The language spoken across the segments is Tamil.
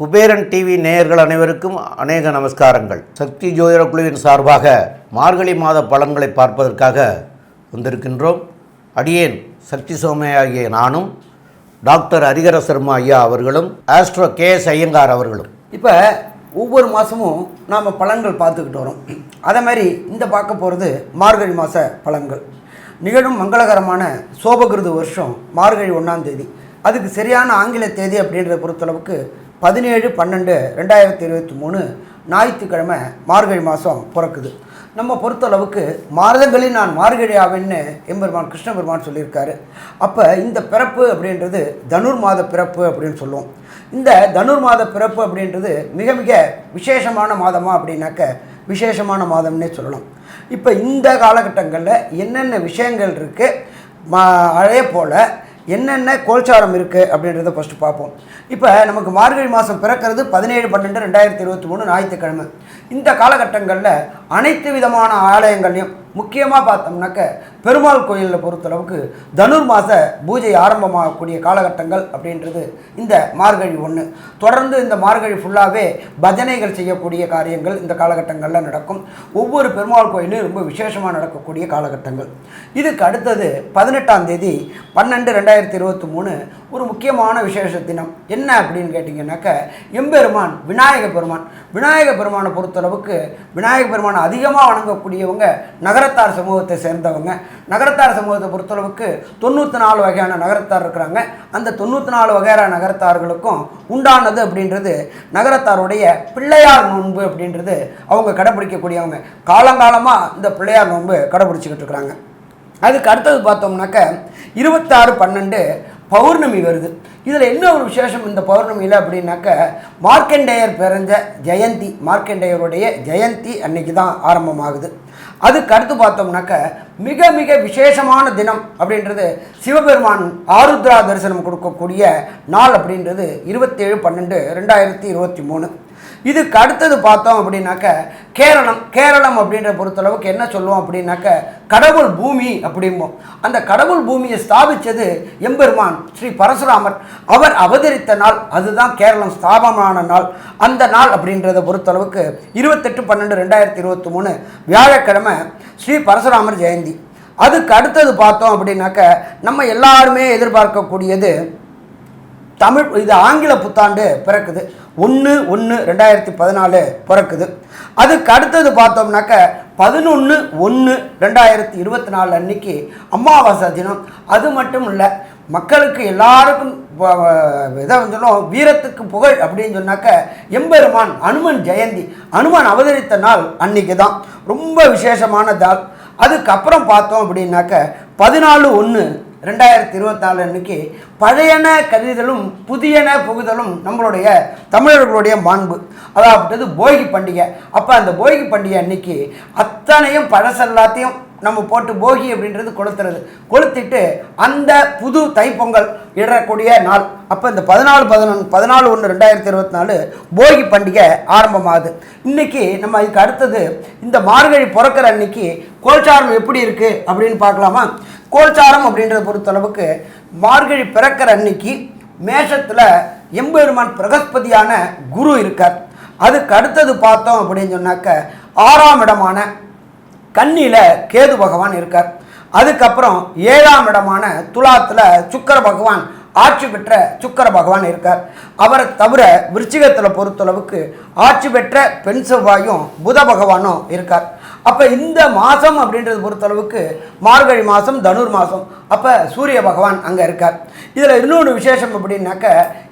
குபேரன் டிவி நேயர்கள் அனைவருக்கும் அநேக நமஸ்காரங்கள். சக்தி ஜோதிட குழுவின் சார்பாக மார்கழி மாத பலன்களை பார்ப்பதற்காக வந்திருக்கின்றோம். அடியேன் சக்தி சோமையாகிய நானும் டாக்டர் ஹரிகர சர்மா ஐயா அவர்களும் ஆஸ்ட்ரோ கே எஸ் ஐயங்கார் அவர்களும். இப்போ ஒவ்வொரு மாதமும் நாம் பலன்கள் பார்த்துக்கிட்டு வரோம். அதே மாதிரி இந்த பார்க்க போகிறது மார்கழி மாத பலன்கள். நிகழும் மங்களகரமான சோபகிருது வருஷம் மார்கழி ஒன்றாம் தேதி. அதுக்கு சரியான ஆங்கில தேதி அப்படின்றத பொறுத்தளவுக்கு பதினேழு பன்னெண்டு ரெண்டாயிரத்தி இருபத்தி மூணு ஞாயிற்றுக்கிழமை மார்கழி மாதம் பிறக்குது. நம்ம பொறுத்தளவுக்கு மாதங்களில் நான் மார்கழி ஆவேன்னு எம்பெருமான் கிருஷ்ண பெருமான் சொல்லியிருக்காரு. அப்போ இந்த பிறப்பு அப்படின்றது தனுர் மாத பிறப்பு அப்படின்னு சொல்லுவோம். இந்த தனுர் மாத பிறப்பு அப்படின்றது மிக மிக விசேஷமான மாதமாக அப்படின்னாக்க விசேஷமான மாதம்னே சொல்லலாம் இப்போ இந்த காலகட்டங்களில் என்னென்ன விஷயங்கள் இருக்குது மா அதே போல் என்னென்ன கோல்சாரம் இருக்குது அப்படின்றத ஃபஸ்ட்டு பார்ப்போம். இப்போ நமக்கு மார்கழி மாதம் பிறக்கிறது பதினேழு பன்னெண்டு ரெண்டாயிரத்தி இருபத்தி மூணு ஞாயிற்றுக்கிழமை. இந்த காலகட்டங்களில் அனைத்து விதமான ஆலயங்கள்லையும் முக்கியமாக பார்த்தோம்னாக்க பெருமாள் கோயிலில் பொறுத்தளவுக்கு தனுர் மாத பூஜை ஆரம்பமாகக்கூடிய காலகட்டங்கள் அப்படின்றது இந்த மார்கழி ஒன்று தொடர்ந்து இந்த மார்கழி ஃபுல்லாகவே பஜனைகள் செய்யக்கூடிய காரியங்கள் இந்த காலகட்டங்களில் நடக்கும். ஒவ்வொரு பெருமாள் கோயிலும் ரொம்ப விசேஷமாக நடக்கக்கூடிய காலகட்டங்கள். இதுக்கு அடுத்தது பதினெட்டாம் தேதி பன்னெண்டு ரெண்டாயிரத்தி இருபத்தி மூணு ஒரு முக்கியமான விசேஷ தினம். என்ன அப்படின்னு கேட்டிங்கன்னாக்க எம்பெருமான் விநாயக பெருமான். விநாயக பெருமானை பொறுத்தளவுக்கு விநாயக பெருமானை அதிகமாக வணங்கக்கூடியவங்க நகரத்தார் சமூகத்தை சேர்ந்தவங்க. நகரத்தார் சமூகத்தை பொறுத்தளவுக்கு தொண்ணூற்றி நாலு வகையான நகரத்தார் இருக்கிறாங்க. அந்த தொண்ணூற்றி நாலு வகையான நகரத்தார்களுக்கும் உண்டானது அப்படின்றது நகரத்தாருடைய பிள்ளையார் நோன்பு அப்படின்றது அவங்க கடைப்பிடிக்கக்கூடியவங்க காலங்காலமாக இந்த பிள்ளையார் நோன்பு கடைப்பிடிச்சிக்கிட்டு இருக்கிறாங்க. அதுக்கு அடுத்தது பார்த்தோம்னாக்க இருபத்தாறு பன்னெண்டு பௌர்ணமி வருது. இதில் என்ன ஒரு விசேஷம் இந்த பௌர்ணமியில் அப்படின்னாக்க மார்க்கண்டேயர் பிறந்த ஜெயந்தி மார்க்கண்டேயருடைய ஜெயந்தி அன்னைக்கு தான் ஆரம்பமாகுது. அதுக்கு அடுத்து பார்த்தோம்னாக்க மிக மிக விசேஷமான தினம் அப்படின்றது சிவபெருமான் ஆருத்ரா தரிசனம் கொடுக்கக்கூடிய நாள் அப்படின்றது இருபத்தேழு பன்னெண்டு ரெண்டாயிரத்தி இருபத்தி மூணு. இதுக்கு அடுத்தது பார்த்தோம் அப்படின்னாக்க கேரளம் கேரளம் அப்படின்ற பொறுத்தளவுக்கு என்ன சொல்லுவோம் அப்படின்னாக்க கடவுள் பூமி அப்படிம்போம். அந்த கடவுள் பூமியை ஸ்தாபித்தது எம்பெருமான் ஸ்ரீ பரசுராமர். அவர் அவதரித்த நாள் அதுதான் கேரளம் ஸ்தாபமான நாள். அந்த நாள் அப்படின்றத பொறுத்தளவுக்கு இருபத்தெட்டு பன்னெண்டு ரெண்டாயிரத்தி இருபத்தி மூணு வியாழக்கிழமை ஸ்ரீ பரசுராமர் ஜெயந்தி. அதுக்கு அடுத்தது பார்த்தோம் அப்படின்னாக்க நம்ம எல்லாருமே எதிர்பார்க்கக்கூடியது தமிழ் இது ஆங்கில புத்தாண்டு பிறக்குது. ஒன்று ஒன்று ரெண்டாயிரத்தி பதினாலு பிறக்குது. அதுக்கு அடுத்தது பார்த்தோம்னாக்க பதினொன்று ஒன்று ரெண்டாயிரத்தி இருபத்தி நாலு அன்னைக்கு அமாவாசை தினம். அது மட்டும் இல்லை மக்களுக்கு எல்லாருக்கும் இதை சொன்னோம் வீரத்துக்கு புகழ் அப்படின்னு சொன்னாக்க எம்பெருமான் அனுமன் ஜெயந்தி. அனுமன் அவதரித்த நாள் அன்னைக்கு தான் ரொம்ப விசேஷமான நாள். அதுக்கப்புறம் பார்த்தோம் அப்படின்னாக்க பதினாலு ஒன்று ரெண்டாயிரத்தி இருபத்தி நாலு அன்னைக்கு பழையன கருதலும் புதியன புகுதலும் நம்மளுடைய தமிழர்களுடைய மாண்பு. அதாவது போகி பண்டிகை. அப்போ அந்த போகி பண்டிகை அன்னைக்கு அத்தனையும் பழசெல்லாத்தையும் நம்ம போட்டு போகி அப்படின்றது கொளுத்துறது. கொளுத்திட்டு அந்த புது தைப்பொங்கல் இடக்கூடிய நாள். அப்போ இந்த பதினாலு பதினொன்று பதினாலு ஒன்று ரெண்டாயிரத்தி இருபத்தி நாலு போகி பண்டிகை ஆரம்பமாகுது. இன்னைக்கு நம்ம இதுக்கு அடுத்தது இந்த மார்கழி பிறக்கிற அன்னைக்கு கோல்சாரம் எப்படி இருக்குது அப்படின்னு பார்க்கலாமா? கோல்சாரம் அப்படின்றத பொறுத்தளவுக்கு மார்கழி பிறக்கிற அன்னைக்கு மேஷத்தில் எம்பெருமான் பிரகஸ்பதியான குரு இருக்கார். அதுக்கு அடுத்தது பார்த்தோம் அப்படின்னு சொன்னாக்க ஆறாம் இடமான கன்னியில் கேது பகவான் இருக்கார். அதுக்கப்புறம் ஏழாம் இடமான துலாத்தில் சுக்கர பகவான் ஆட்சி பெற்ற சுக்கர பகவான் இருக்கார். அவரை தவிர விருச்சிகத்தில் பொறுத்தளவுக்கு ஆட்சி பெற்ற பெண் செவ்வாயும் புத பகவானும் இருக்கார். அப்போ இந்த மாதம் அப்படின்றது பொறுத்தளவுக்கு மார்கழி மாதம் தனுர் மாதம் அப்போ சூரிய பகவான் அங்கே இருக்கார். இதில் இன்னொன்று விசேஷம் அப்படின்னாக்க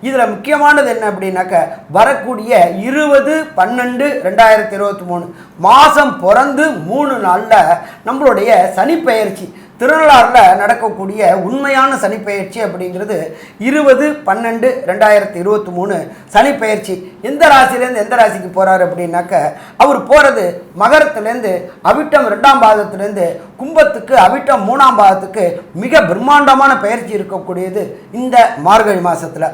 இதில் முக்கியமானது என்ன அப்படின்னாக்க வரக்கூடிய இருபது பன்னெண்டு ரெண்டாயிரத்தி இருபத்தி மூணு மாதம் பிறந்து மூணு நாளில் நம்மளுடைய சனிப்பெயர்ச்சி. திருநள்ளாறில் நடக்கக்கூடிய உண்மையான சனிப்பெயர்ச்சி அப்படிங்கிறது இருபது பன்னெண்டு ரெண்டாயிரத்தி இருபத்தி மூணு சனிப்பெயர்ச்சி. எந்த ராசிலேருந்து எந்த ராசிக்கு போகிறாரு அப்படின்னாக்க அவர் போகிறது மகரத்துலேருந்து அவிட்டம் ரெண்டாம் பாதத்துலேருந்து கும்பத்துக்கு அவிட்டம் மூணாம் பாதத்துக்கு மிக பிரம்மாண்டமான பயிற்சி இருக்கக்கூடியது இந்த மார்கழி மாதத்தில்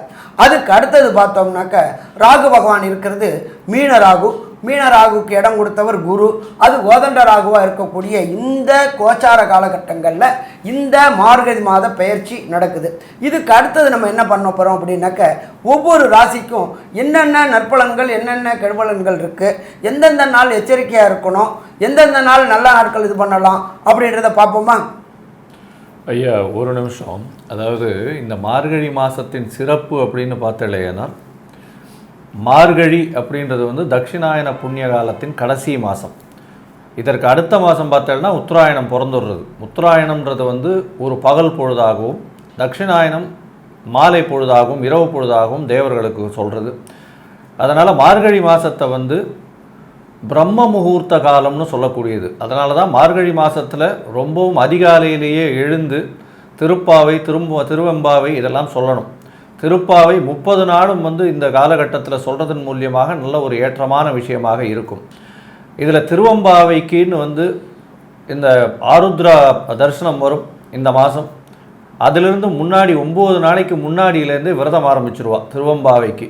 அதுக்கு அடுத்தது பார்த்தோம்னாக்க ராகு பகவான் இருக்கிறது மீன ராகு. மீன ராகுக்கு இடம் கொடுத்தவர் குரு. அது கோதண்ட ராகுவாக இருக்கக்கூடிய இந்த கோச்சார காலகட்டங்களில் இந்த மார்கழி மாத பயிற்சி நடக்குது. இதுக்கு அடுத்தது நம்ம என்ன பண்ண போகிறோம் அப்படின்னாக்க ஒவ்வொரு ராசிக்கும் என்னென்ன நற்பலன்கள் என்னென்ன கெடுபலன்கள் இருக்குது எந்தெந்த நாள் எச்சரிக்கையாக இருக்கணும் எந்தெந்த நாள் நல்ல நாட்கள் இது பண்ணலாம் அப்படின்றத பார்ப்போமா? ஐயா ஒரு நிமிஷம். அதாவது இந்த மார்கழி மாதத்தின் சிறப்பு அப்படின்னு பார்த்தலையானா மார்கழி அப்படின்றது வந்து தட்சிணாயன புண்ணிய காலத்தின் கடைசி மாதம் இதற்கு அடுத்த மாதம் பார்த்தோம்னா உத்தராயணம் பிறந்துடுறது. உத்தராயணம்ன்றது வந்து ஒரு பகல் பொழுதாகவும் தட்சிணாயனம் மாலை பொழுதாகவும் இரவு பொழுதாகவும் தேவர்களுக்கு சொல்கிறது அதனால் மார்கழி மாதத்தை வந்து பிரம்ம முகூர்த்த காலம்னு சொல்லக்கூடியது. அதனால தான் மார்கழி மாதத்தில் ரொம்பவும் அதிகாலையிலேயே எழுந்து திருப்பாவை திரும்ப திருவெம்பாவை இதெல்லாம் சொல்லணும். திருப்பாவை முப்பது நாளும் வந்து இந்த காலகட்டத்தில் சொல்கிறதன் மூலியமாக நல்ல ஒரு ஏற்றமான விஷயமாக இருக்கும். இதில் திருவம்பாவைக்குன்னு வந்து இந்த ஆருத்ரா தரிசனம் வரும் இந்த மாதம் அதிலிருந்து முன்னாடி ஒம்பது நாளைக்கு முன்னாடியிலேருந்து விரதம் ஆரம்பிச்சிருவா திருவம்பாவைக்கு.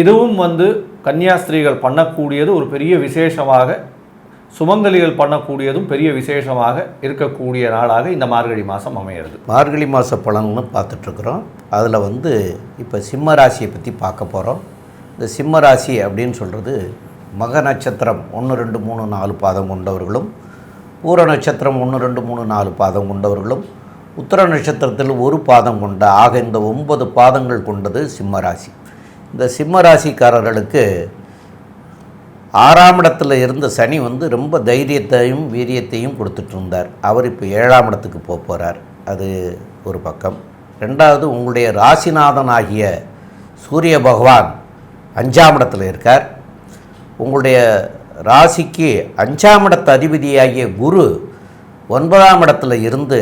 இதுவும் வந்து கன்னியாஸ்திரீகள் பண்ணக்கூடியது ஒரு பெரிய விசேஷமாக சுமங்கலிகள் பண்ணக்கூடியதும் பெரிய விசேஷமாக இருக்கக்கூடிய நாளாக இந்த மார்கழி மாதம் அமையிறது. மார்கழி மாத பலன்னு பார்த்துட்ருக்குறோம். அதில் வந்து இப்போ சிம்ம ராசியை பற்றி பார்க்க போகிறோம் இந்த சிம்ம ராசி அப்படின்னு சொல்கிறது மக நட்சத்திரம் ஒன்று ரெண்டு மூணு நாலு பாதம் கொண்டவர்களும் பூர நட்சத்திரம் ஒன்று ரெண்டு மூணு நாலு பாதம் கொண்டவர்களும் உத்தர நட்சத்திரத்தில் ஒரு பாதம் கொண்ட ஆக இந்த ஒன்பது பாதங்கள் கொண்டது சிம்ம ராசி. இந்த சிம்ம ராசிக்காரர்களுக்கு ஆறாம் இடத்துல இருந்த சனி வந்து ரொம்ப தைரியத்தையும் வீரியத்தையும் கொடுத்துட்டு இருந்தார். அவர் இப்போ ஏழாம் இடத்துக்கு போக போகிறார் அது ஒரு பக்கம். ரெண்டாவது உங்களுடைய ராசிநாதன் ஆகிய சூரிய பகவான் அஞ்சாம் இடத்துல இருக்கார். உங்களுடைய ராசிக்கு அஞ்சாம் இடத்து அதிபதியாகிய குரு ஒன்பதாம் இடத்துல இருந்து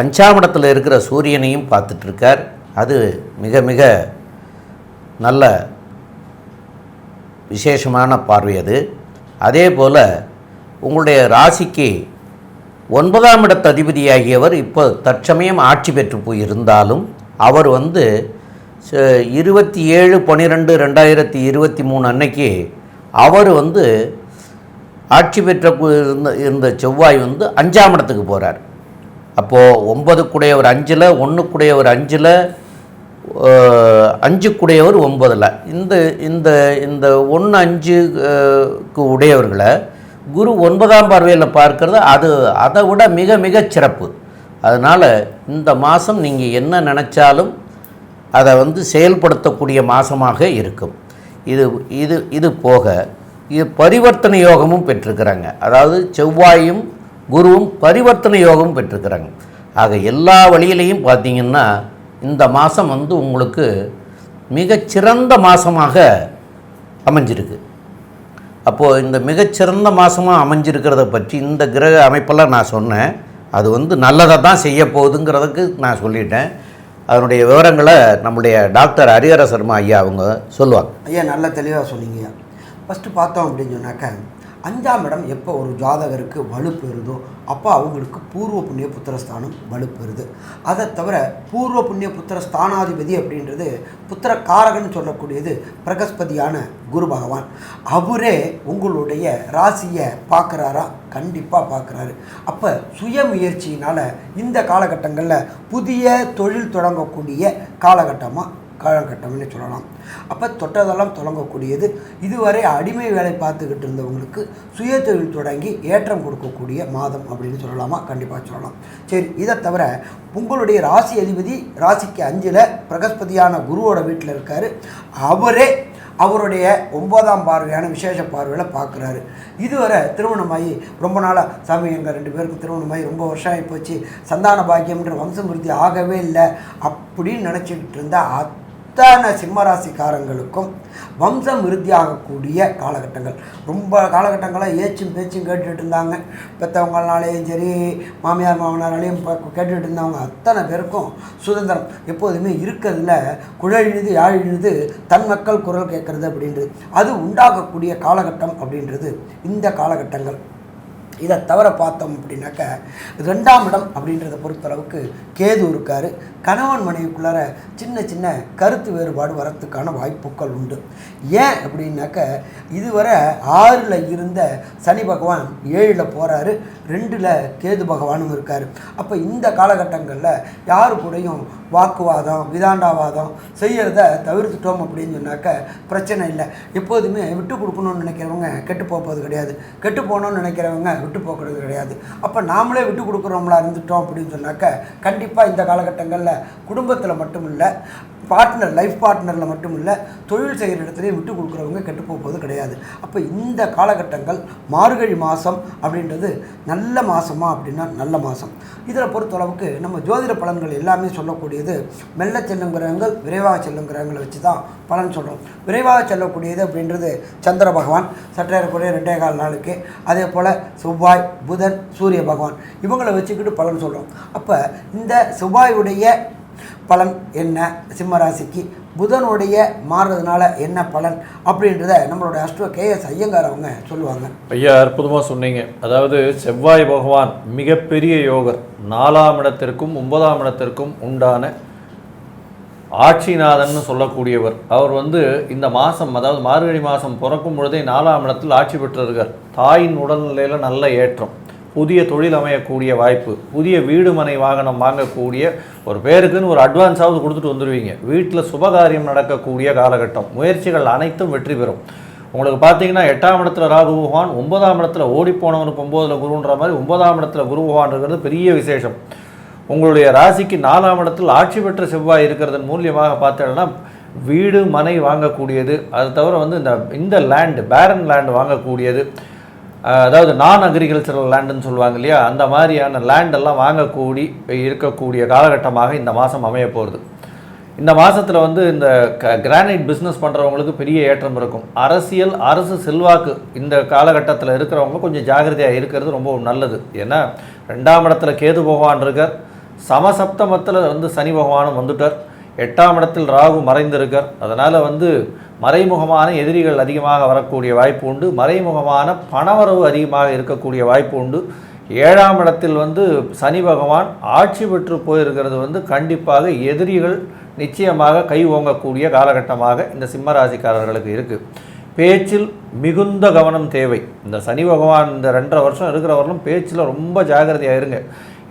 அஞ்சாம் இடத்துல இருக்கிற சூரியனையும் பார்த்துட்ருக்கார் அது மிக மிக நல்ல விசேஷமான பார்வை அது. அதே போல் உங்களுடைய ராசிக்கு ஒன்பதாம் இடத்த அதிபதியாகியவர் இப்போ தற்சமயம் ஆட்சி பெற்று போயிருந்தாலும் அவர் வந்து இருபத்தி ஏழு பன்னிரெண்டு ரெண்டாயிரத்தி இருபத்தி மூணு அன்னைக்கு அவர் வந்து ஆட்சி பெற்ற பு- இருந்த இருந்த செவ்வாய் வந்து அஞ்சாம் இடத்துக்கு போகிறார் அப்போது ஒன்பதுக்குடையவர் அஞ்சில் ஒன்றுக்குடையவர் அஞ்சில் அஞ்சுக்குடையவர் ஒன்பதில். இந்த இந்த இந்த ஒன்று அஞ்சுக்கு உடையவர்களை குரு ஒன்பதாம் பார்வையில் பார்க்கறது அது அதை விட மிக மிக சிறப்பு. அதனால் இந்த மாதம் நீங்கள் என்ன நினச்சாலும் அதை வந்து செயல்படுத்தக்கூடிய மாதமாக இருக்கும். இது இது இது போக இது பரிவர்த்தனை யோகமும் பெற்றிருக்கிறாங்க. அதாவது செவ்வாயும் குருவும் பரிவர்த்தனை யோகமும் பெற்றிருக்கிறாங்க. ஆக எல்லா வழியிலையும் பார்த்தீங்கன்னா இந்த மாதம் வந்து உங்களுக்கு மிகச்சிறந்த மாதமாக அமைஞ்சிருக்கு. அப்போது இந்த மிகச்சிறந்த மாதமாக அமைஞ்சிருக்கிறத பற்றி இந்த கிரக அமைப்பெல்லாம் நான் சொன்னேன். அது வந்து நல்லதை தான் செய்ய போகுதுங்கிறதுக்கு நான் சொல்லிட்டேன். அதனுடைய விவரங்களை நம்முடைய டாக்டர் ஹரிஹர சர்மா ஐயா அவங்க சொல்லுவாங்க. ஐயா நல்ல தெளிவாக சொன்னீங்க. ஃபஸ்ட்டு பார்த்தோம் அப்படின்னு சொன்னாக்க அஞ்சாம் இடம் எப்போ ஒரு ஜாதகருக்கு வலுப்பெறுதோ அப்போ அவங்களுக்கு பூர்வ புண்ணிய புத்திரஸ்தானம் வலுப்பெறுது அதை தவிர பூர்வ புண்ணிய புத்திர ஸ்தானாதிபதி அப்படின்றது புத்திர காரகன்னு சொல்லக்கூடியது பிரகஸ்பதியான குரு பகவான். அவரே உங்களுடைய ராசியை பார்க்குறாரா? கண்டிப்பாக பார்க்குறாரு. அப்போ சுய முயற்சியினால் இந்த காலகட்டங்களில் புதிய தொழில் தொடங்கக்கூடிய காலகட்டமாக காலகட்டம்னு சொல்லலாம். அப்போ தொட்டதெல்லாம் தொடங்கக்கூடியது. இதுவரை அடிமை வேலை பார்த்துக்கிட்டு இருந்தவங்களுக்கு சுய தொழில் தொடங்கி ஏற்றம் கொடுக்கக்கூடிய மாதம் அப்படின்னு சொல்லலாமா? கண்டிப்பாக சொல்லலாம். சரி இதை தவிர உங்களுடைய ராசி அதிபதி ராசிக்கு அஞ்சில் பிரகஸ்பதியான குருவோட வீட்டில் இருக்கார். அவரே அவருடைய ஒன்பதாம் பார்வையான விசேஷ பார்வையில் பார்க்குறாரு இதுவரை திருமணமாகி ரொம்ப நாளாக சாமி எங்கள் ரெண்டு பேருக்கும் திருமணமாகி ரொம்ப வருஷம் ஆகி போச்சு. சந்தான பாக்கியம்ன்ற வம்சமிருத்தி ஆகவே இல்லை அப்படின்னு நினச்சிக்கிட்டு இருந்தால் அத்தனை சிம்மராசிக்காரங்களுக்கும் வம்சம் விருத்தியாகக்கூடிய காலகட்டங்கள். ரொம்ப காலகட்டங்களாக ஏச்சும் பேச்சும் கேட்டுட்டு இருந்தாங்க பெற்றவங்களாலேயும் சரி மாமியார் மாமனாராலையும் கேட்டுட்டு இருந்தவங்க அத்தனை பேருக்கும் சுதந்திரம். எப்போதுமே இருக்கிறதுல குழல் யாழிழுது யாழ் தன் மக்கள் குரல் கேட்குறது அப்படின்றது. அது உண்டாகக்கூடிய காலகட்டம் அப்படின்றது இந்த காலகட்டங்கள். இதை தவிர பார்த்தோம் அப்படின்னாக்க ரெண்டாம் இடம் அப்படின்றத பொறுத்தளவுக்கு கேது இருக்கார். கணவன் மனைவிக்குள்ளார சின்ன சின்ன கருத்து வேறுபாடு வரத்துக்கான வாய்ப்புகள் உண்டு. ஏன் அப்படின்னாக்க இதுவரை ஆறில் இருந்த சனி பகவான் ஏழில் போகிறாரு ரெண்டில் கேது பகவானும் இருக்கார். அப்போ இந்த காலகட்டங்களில் யாரு கூடயும் வாக்குவாதம் விதாண்டாவாதம் செய்கிறத தவிர்த்துட்டோம் அப்படின்னு சொன்னாக்க பிரச்சனை இல்லை. எப்போதுமே விட்டு கொடுக்கணும்னு நினைக்கிறவங்க கெட்டு போகிறது கிடையாது. கெட்டு போகணும்னு நினைக்கிறவங்க விட்டு போகிறது கிடையாது. அப்போ நாமளே விட்டு கொடுக்குறோம்லா இருந்துட்டோம் அப்படின்னு சொன்னாக்க கண்டிப்பாக இந்த காலகட்டங்களில் குடும்பத்தில் மட்டும் இல்லை பார்ட்னர் லைஃப் பார்ட்னரில் மட்டும் இல்லை தொழில் செய்கிற இடத்துலையும் விட்டு கொடுக்குறவங்க கெட்டு போகிறது கிடையாது. அப்போ இந்த காலகட்டங்கள் மார்கழி மாதம் அப்படின்றது நல்ல மாதமா அப்படின்னா நல்ல மாதம் இதில் பொறுத்தளவுக்கு நம்ம ஜோதிட பலன்கள் எல்லாமே சொல்லக்கூடியது மெல்ல செல்லும் கிரகங்கள் விரைவாக செல்லும் கிரகங்களை வச்சு தான் பலன் சொல்கிறோம் விரைவாக செல்லக்கூடியது அப்படின்றது சந்திர பகவான் சற்றேறக்குறைய ரெண்டே கால் நாளுக்கு. அதே போல் செவ்வாய் புதன் சூரிய பகவான் இவங்களை வச்சுக்கிட்டு பலன் சொல்கிறோம் அப்போ இந்த செவ்வாயுடைய பலன் என்ன? சிம்மராசிக்கு புதனுடைய மாறுறதுனால என்ன பலன்? அப்படின்றத நம்மளோட அஸ்ட்ரோ கேஎஸ் ஐயங்கார் அவங்க சொல்லுவாங்க. ஐயா அற்புதமாக சொன்னீங்க. அதாவது செவ்வாய் பகவான் மிகப்பெரிய யோகர். நாலாம் இடத்திற்கும் ஒன்பதாம் இடத்திற்கும் உண்டான ஆட்சிநாதன்னு சொல்லக்கூடியவர். அவர் வந்து இந்த மாதம் அதாவது மார்கழி மாதம் பிறக்கும் பொழுதே நாலாம் இடத்தில் ஆட்சி பெற்றிருக்கார். தாயின் உடல்நிலையில் நல்ல ஏற்றம். புதிய தொழில் அமையக்கூடிய வாய்ப்பு புதிய வீடு மனை வாகனம் வாங்கக்கூடிய ஒரு பேருக்குன்னு ஒரு அட்வான்ஸாவது கொடுத்துட்டு வந்துடுவீங்க வீட்டில் சுபகாரியம் நடக்கக்கூடிய காலகட்டம். முயற்சிகள் அனைத்தும் வெற்றி பெறும். உங்களுக்கு பார்த்தீங்கன்னா எட்டாம் இடத்துல ராகு பகவான் ஒன்பதாம் இடத்துல ஓடிப்போனவனுக்கு ஒம்போதில் குருன்ற மாதிரி ஒன்பதாம் இடத்துல குரு பகவான் இருக்கிறது பெரிய விசேஷம். உங்களுடைய ராசிக்கு நாலாம் இடத்தில் ஆட்சி பெற்ற செவ்வாய் இருக்கிறதன் மூலியமாக பார்த்தீங்கன்னா வீடு மனை வாங்கக்கூடியது. அது தவிர வந்து இந்த இந்த லேண்டு பேரன் லேண்டு வாங்கக்கூடியது. அதாவது நான் அக்ரிகல்ச்சரல் லேண்டுன்னு சொல்லுவாங்க இல்லையா? அந்த மாதிரியான லேண்டெல்லாம் வாங்கக்கூடி இருக்கக்கூடிய காலகட்டமாக இந்த மாதம் அமைய போகிறது இந்த மாதத்தில் வந்து இந்த க கிரானைட் பிஸ்னஸ் பண்ணுறவங்களுக்கு பெரிய ஏற்றம் இருக்கும். அரசியல் அரசு செல்வாக்கு இந்த காலகட்டத்தில் இருக்கிறவங்க கொஞ்சம் ஜாகிரதையாக இருக்கிறது ரொம்ப நல்லது. ஏன்னா ரெண்டாம் இடத்துல கேது பகவான் இருக்கார். சமசப்தமத்தில் வந்து சனி பகவானும் வந்துட்டார். எட்டாம் இடத்தில் ராகு மறைந்திருக்கார். அதனால் வந்து மறைமுகமான எதிரிகள் அதிகமாக வரக்கூடிய வாய்ப்பு உண்டு. மறைமுகமான பணவரவு அதிகமாக இருக்கக்கூடிய வாய்ப்பு உண்டு. ஏழாம் இடத்தில் வந்து சனி பகவான் ஆட்சி பெற்று போயிருக்கிறது வந்து கண்டிப்பாக எதிரிகள் நிச்சயமாக கை ஓங்கக்கூடிய காலகட்டமாக இந்த சிம்மராசிக்காரர்களுக்கு இருக்குது பேச்சில் மிகுந்த கவனம் தேவை. இந்த சனி பகவான் இந்த ரெண்டரை வருஷம் இருக்கிறவர்களும் பேச்சில் ரொம்ப ஜாகிரதையாக இருங்க.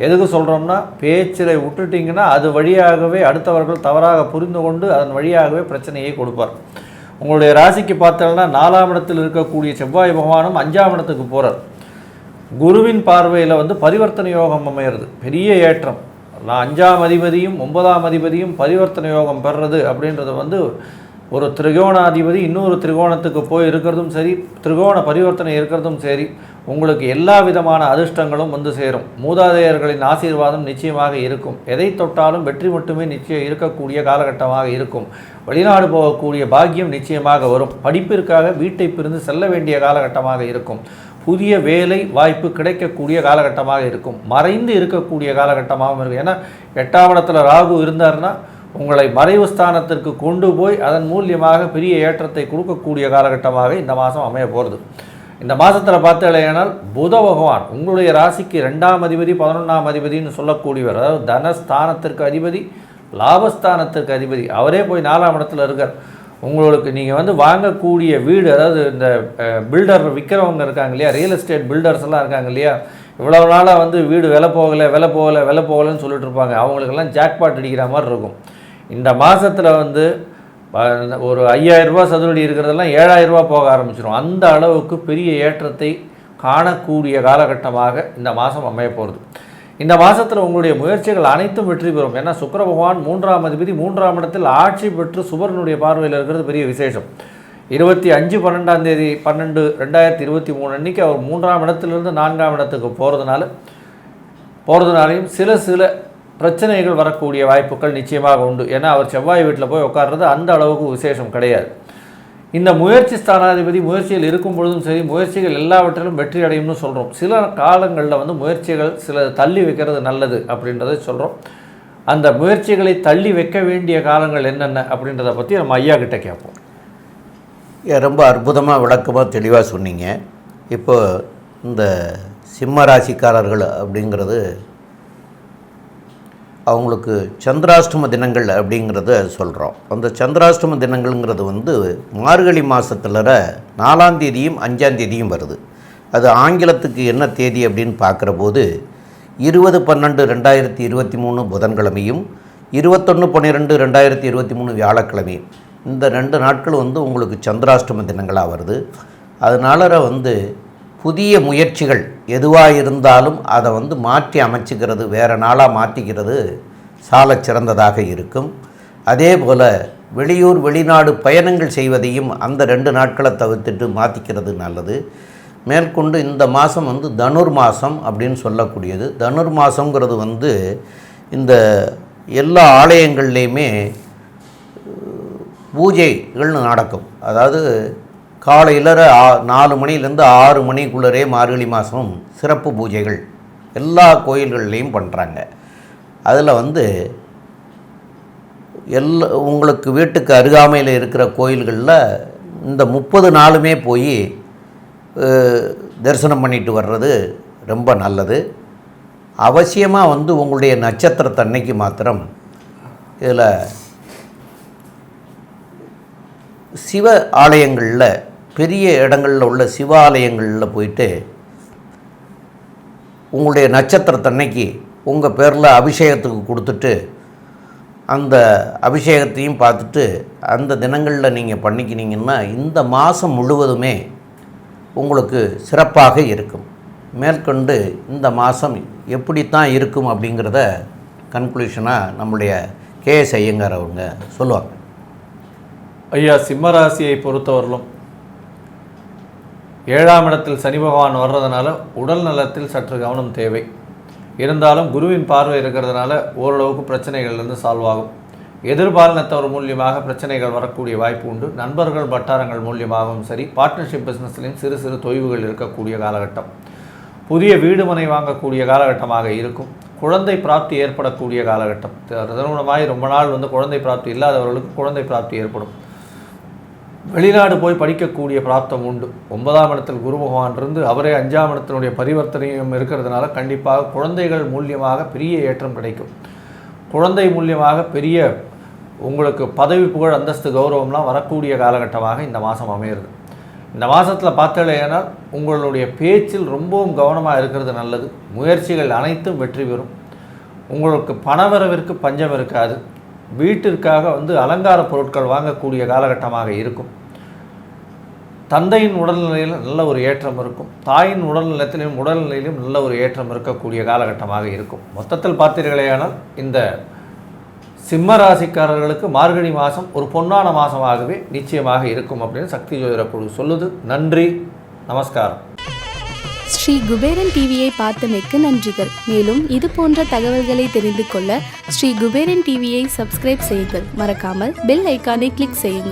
எதுக்கு சொல்கிறோம்னா பேச்சில் விட்டுட்டிங்கன்னா அது வழியாகவே அடுத்தவர்கள் தவறாக புரிந்து கொண்டு அதன் வழியாகவே பிரச்சனையை கொடுப்பார். உங்களுடைய ராசிக்கு பார்த்தோம்னா நாலாம் இடத்தில் இருக்கக்கூடிய செவ்வாய் பகவானும் அஞ்சாம் இடத்துக்கு போகிறார் குருவின் பார்வையில் வந்து பரிவர்த்தனை யோகம் அமையிறது. பெரிய ஏற்றம். நான் அஞ்சாம் அதிபதியும் ஒன்பதாம் அதிபதியும் பரிவர்த்தனை யோகம் பெறுறது அப்படின்றது வந்து ஒரு திரிகோணாதிபதி இன்னொரு திரிகோணத்துக்கு போய் இருக்கிறதும் சரி திரிகோண பரிவர்த்தனை இருக்கிறதும் சரி உங்களுக்கு எல்லா விதமான அதிர்ஷ்டங்களும் வந்து சேரும். மூதாதையர்களின் ஆசீர்வாதம் நிச்சயமாக இருக்கும். எதை தொட்டாலும் வெற்றி மட்டுமே நிச்சயம் இருக்கக்கூடிய காலகட்டமாக இருக்கும். வெளிநாடு போகக்கூடிய பாக்கியம் நிச்சயமாக வரும். படிப்பிற்காக வீட்டை பிரிந்து செல்ல வேண்டிய காலகட்டமாக இருக்கும். புதிய வேலை வாய்ப்பு கிடைக்கக்கூடிய காலகட்டமாக இருக்கும். மறைந்து இருக்கக்கூடிய காலகட்டமாகவும் இருக்கும். ஏன்னா எட்டாம் இடத்துல ராகு இருந்தார்னா உங்களை மறைவு ஸ்தானத்திற்கு கொண்டு போய் அதன் மூலியமாக பெரிய ஏற்றத்தை கொடுக்கக்கூடிய காலகட்டமாக இந்த மாதம் அமைய போகிறது. இந்த மாதத்தில் பார்த்தீங்களேனால் புத பகவான் உங்களுடைய ராசிக்கு ரெண்டாம் அதிபதி பதினொன்றாம் அதிபதினு சொல்லக்கூடியவர். அதாவது தனஸ்தானத்திற்கு அதிபதி லாபஸ்தானத்திற்கு அதிபதி. அவரே போய் நாலாம் இடத்துல இருக்கார். உங்களுக்கு நீங்கள் வந்து வாங்கக்கூடிய வீடு அதாவது இந்த பில்டர் விற்கிறவங்க இருக்காங்க இல்லையா? ரியல் எஸ்டேட் பில்டர்ஸ் எல்லாம் இருக்காங்க இல்லையா? இவ்வளோ நாளாக வந்து வீடு விலை போகலை விலை போகலை விலை போகலைன்னு சொல்லிட்டு இருப்பாங்க. அவங்களுக்கெல்லாம் ஜாக்பாட் அடிக்கிற மாதிரி இருக்கும். இந்த மாதத்தில் வந்து ஒரு ஐயாயிரம் ரூபாய் சதுரடி இருக்கிறதெல்லாம் ஏழாயிரரூபா போக ஆரம்பிச்சிடும் அந்த அளவுக்கு பெரிய ஏற்றத்தை காணக்கூடிய காலகட்டமாக இந்த மாதம் அமைய போகிறது இந்த மாதத்தில் உங்களுடைய முயற்சிகள் அனைத்தும் வெற்றி பெறும். ஏன்னா சுக்கர பகவான் மூன்றாம் அதிபதி மூன்றாம் இடத்தில் ஆட்சி பெற்று சுபரனுடைய பார்வையில் இருக்கிறது பெரிய விசேஷம். இருபத்தி அஞ்சு பன்னெண்டாம் தேதி பன்னெண்டு ரெண்டாயிரத்தி இருபத்தி மூணு அன்னைக்கு அவர் மூன்றாம் இடத்திலிருந்து நான்காம் இடத்துக்கு போகிறதுனால போகிறதுனாலையும் சில சில பிரச்சனைகள் வரக்கூடிய வாய்ப்புகள் நிச்சயமாக உண்டு. ஏன்னா அவர் செவ்வாய் வீட்டில் போய் உட்கார்றது அந்த அளவுக்கு விசேஷம் கிடையாது. இந்த முயற்சி ஸ்தானாதிபதி முயற்சியில் இருக்கும் பொழுதும் சரி முயற்சிகள் எல்லாவற்றிலும் வெற்றி அடையும்னு சொல்கிறோம் சில காலங்களில் வந்து முயற்சிகள் சில தள்ளி வைக்கிறது நல்லது அப்படின்றத சொல்கிறோம் அந்த முயற்சிகளை தள்ளி வைக்க வேண்டிய காலங்கள் என்னென்ன அப்படின்றத பற்றி நம்ம ஐயா கிட்ட கேட்போம். ரொம்ப அற்புதமாக விளக்கமாக தெளிவாக சொன்னீங்க. இப்போ இந்த சிம்ம ராசிக்காரர்கள் அப்படிங்கிறது அவங்களுக்கு சந்திராஷ்டம தினங்கள் அப்படிங்கிறத சொல்கிறோம் அந்த சந்திராஷ்டம தினங்கள்ங்கிறது வந்து மார்கழி மாதத்துல நாலாம் தேதியும் அஞ்சாம் தேதியும் வருது. அது ஆங்கிலத்துக்கு என்ன தேதி அப்படின்னு பார்க்குற போது இருபது பன்னெண்டு ரெண்டாயிரத்தி இருபத்தி மூணு புதன்கிழமையும் இருபத்தொன்று பன்னிரெண்டு ரெண்டாயிரத்தி இருபத்தி மூணு வியாழக்கிழமையும். இந்த ரெண்டு நாட்கள் வந்து உங்களுக்கு சந்திராஷ்டம தினங்களாக வருது. அதனால வந்து புதிய முயற்சிகள் எதுவாக இருந்தாலும் அதை வந்து மாற்றி அமைச்சிக்கிறது வேறு நாளாக மாற்றிக்கிறது சால சிறந்ததாக இருக்கும். அதே போல் வெளியூர் வெளிநாடு பயணங்கள் செய்வதையும் அந்த ரெண்டு நாட்களை தவிர்த்துட்டு மாற்றிக்கிறது நல்லது. மேற்கொண்டு இந்த மாதம் வந்து தனுர் மாதம் அப்படின்னு சொல்லக்கூடியது. தனுர் மாதங்கிறது வந்து இந்த எல்லா ஆலயங்கள்லேயுமே பூஜைகள்னு நடக்கும். அதாவது காலையில் நாலு மணிலேருந்து ஆறு மணிக்குள்ளரே மார்கழி மாதம் சிறப்பு பூஜைகள் எல்லா கோயில்கள்லேயும் பண்ணுறாங்க அதில் வந்து எல்லா உங்களுக்கு வீட்டுக்கு அருகாமையில் இருக்கிற கோயில்களில் இந்த முப்பது நாளுமே போய் தரிசனம் பண்ணிட்டு வர்றது ரொம்ப நல்லது. அவசியமாக வந்து உங்களுடைய நட்சத்திரத்தன்னைக்கு மாத்திரம் இதில் சிவ ஆலயங்களில் பெரிய இடங்களில் உள்ள சிவாலயங்களில் போயிட்டு உங்களுடைய நட்சத்திரத்தன்னைக்கு உங்கள் பேரில் அபிஷேகத்துக்கு கொடுத்துட்டு அந்த அபிஷேகத்தையும் பார்த்துட்டு அந்த தினங்களில் நீங்கள் பண்ணிக்கினீங்கன்னா இந்த மாதம் முழுவதுமே உங்களுக்கு சிறப்பாக இருக்கும். மேற்கொண்டு இந்த மாதம் எப்படித்தான் இருக்கும் அப்படிங்கிறத கன்க்ளூஷனாக நம்முடைய கேஎஸ் ஐயங்கார் அவங்க சொல்லுவாங்க. ஐயா சிம்மராசியை பொறுத்தவரையிலும் ஏழாம் இடத்தில் சனி பகவான் வர்றதுனால உடல் நலத்தில் சற்று கவனம் தேவை. இருந்தாலும் குருவின் பார்வை இருக்கிறதுனால ஓரளவுக்கு பிரச்சனைகள்லேருந்து சால்வ் ஆகும். எதிர்பாலினத்தவர் மூலியமாக பிரச்சனைகள் வரக்கூடிய வாய்ப்பு உண்டு. நண்பர்கள் வட்டாரங்கள் மூலியமாகவும் சரி பார்ட்னர்ஷிப் பிஸ்னஸ்லையும் சிறு சிறு தொய்வுகள் இருக்கக்கூடிய காலகட்டம். புதிய வீடு மனை வாங்கக்கூடிய காலகட்டமாக இருக்கும். குழந்தை பிராப்தி ஏற்படக்கூடிய காலகட்டம். திருமணமாய் ரொம்ப நாள் வந்து குழந்தை பிராப்தி இல்லாதவர்களுக்கு குழந்தை பிராப்தி ஏற்படும். வெளிநாடு போய் படிக்கக்கூடிய பிராப்தம் உண்டு. ஒன்பதாம் இடத்தில் குரு பகவான் இருந்து அவரே அஞ்சாம் இடத்தினுடைய பரிவர்த்தனையும் இருக்கிறதுனால கண்டிப்பாக குழந்தைகள் மூலியமாக பெரிய ஏற்றம் கிடைக்கும். குழந்தை மூலியமாக பெரிய உங்களுக்கு பதவி புகழ் அந்தஸ்து கௌரவம்லாம் வரக்கூடிய காலகட்டமாக இந்த மாதம் அமையிறது. இந்த மாதத்தில் பார்த்தலையானால் உங்களுடைய பேச்சில் ரொம்பவும் கவனமாக இருக்கிறது நல்லது. முயற்சிகள் அனைத்தும் வெற்றி பெறும். உங்களுக்கு பணவரவிற்கு பஞ்சம் இருக்காது. வீட்டிற்காக வந்து அலங்கார பொருட்கள் வாங்கக்கூடிய காலகட்டமாக இருக்கும். தந்தையின் உடல்நிலையில் நல்ல ஒரு ஏற்றம் இருக்கும். தாயின் உடல்நலத்திலும் உடல்நிலையிலும் நல்ல ஒரு ஏற்றம் இருக்கக்கூடிய காலகட்டமாக இருக்கும். மொத்தத்தில் பார்த்தீர்களேயானால் இந்த சிம்ம ராசிக்காரர்களுக்கு மார்கழி மாதம் ஒரு பொன்னான மாதமாகவே நிச்சயமாக இருக்கும் அப்படின்னு சக்தி ஜோதிட குழு சொல்லுது. நன்றி நமஸ்காரம். ஸ்ரீ குபேரன் டிவியை பார்த்தமைக்கு நன்றிகள். மேலும் இது போன்ற தகவல்களை தெரிந்து கொள்ள ஸ்ரீ குபேரன் டிவியை சப்ஸ்கிரைப் செய்யுங்கள். மறக்காமல் பெல் ஐக்கானை கிளிக் செய்யுங்கள்.